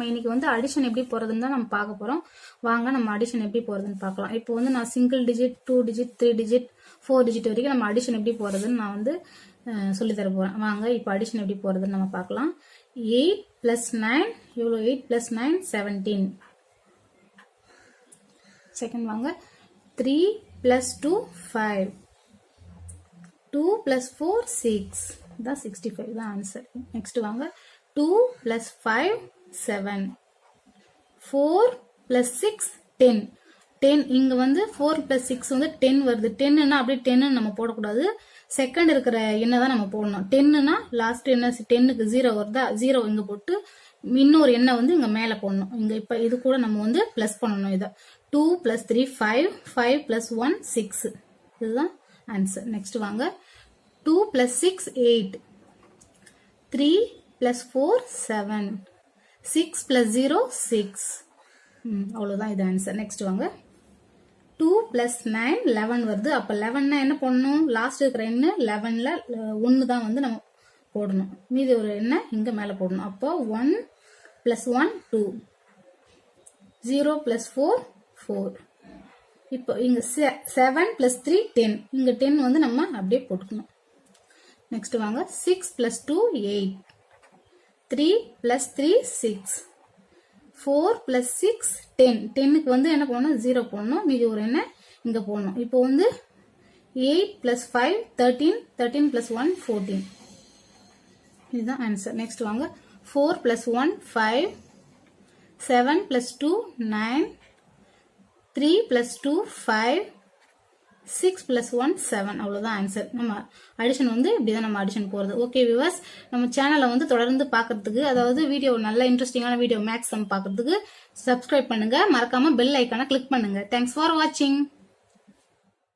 நம்ம இன்னைக்கு வந்து அடிஷன் எப்படி போறதுன்னு தான் நம்ம பார்க்க போறோம். வாங்க நம்ம அடிஷன் எப்படி போறதுன்னு பார்க்கலாம். இப்போ வந்து நான் single digit two digit three digit four digit வரைக்கும் நம்ம அடிஷன் எப்படி போறதுன்னு நான் வந்து அஹ், சொல்லித் தர போறேன். வாங்க இப்போ அடிஷன் எப்படி போறதுன்னு நம்ம பார்க்கலாம். எயிட் பிளஸ் நைன் இவ்வளோ eight plus nine seventeen second வாங்க. Three plus two five two plus four six தான் சிக்ஸ்டி ஃபைவ் தான் ஆன்சர் நெக்ஸ்ட் வாங்க. Two plus five seven four plus six ten ten இங்கே வந்து ஃபோர் பிளஸ் சிக்ஸ் வந்து ten வருது. டென்னுனா அப்படியே டென்னு நம்ம போடக்கூடாது. செகண்ட் இருக்கிற எண்ணை தான் நம்ம போடணும். டென்னுனா லாஸ்ட் என்ன? டென்னுக்கு ஜீரோ வருதா? ஜீரோ இங்கே போட்டு இன்னொரு எண்ணெய் வந்து இங்கே மேலே போடணும். இங்கே இப்போ இது கூட நம்ம வந்து ப்ளஸ் பண்ணணும் இதை. Two plus three five five plus one six இதுதான் ஆன்சர் நெக்ஸ்ட் வாங்க. Two plus six eight three plus four seven six plus zero six அவ்வளோதான் இது ஆன்சர் நெக்ஸ்ட் வாங்க. டூ ப்ளஸ் நைன் லெவன் வருது. அப்போ லெவன்னா என்ன பண்ணணும்? லாஸ்ட் இருக்கிற எண்ணு லெவனில் ஒன்று தான் வந்து நம்ம போடணும். மீதி ஒரு எண்ணெய் இங்கே மேலே போடணும். அப்போ one plus one two zero plus four four இப்போ இங்கே செ செவன் ப்ளஸ் த்ரீ டென் இங்கே டென் வந்து நம்ம அப்படியே போட்டுக்கணும். நெக்ஸ்ட் வாங்க. Six plus two eight three plus three six four plus six ten டென்னுக்கு வந்து என்ன பண்ணணும் ஜீரோ போடணும். மீதி ஒரு என்ன? இங்கே போடணும். இப்போ வந்து eight plus five thirteen thirteen plus one fourteen இதுதான் ஆன்சர் நெக்ஸ்ட் வாங்க. Four plus one five seven plus two nine three plus two five six plus one seven அவ்வளோதான் ஆன்சர் நம்ம அடிஷன் வந்து இப்படி தான் நம்ம அடிஷன் போகிறது ஓகே விவர்ஸ் நம்ம சேனலை வந்து தொடர்ந்து பார்க்கறதுக்கு அதாவது வீடியோ நல்ல இன்ட்ரெஸ்டிங்கான வீடியோ மேக்ஸ் நம்ம பார்க்கறதுக்கு சப்ஸ்கிரைப் பண்ணுங்க. மறக்காம பெல் ஐக்கானை கிளிக் பண்ணுங்க. தேங்க்ஸ் ஃபார் வாட்சிங்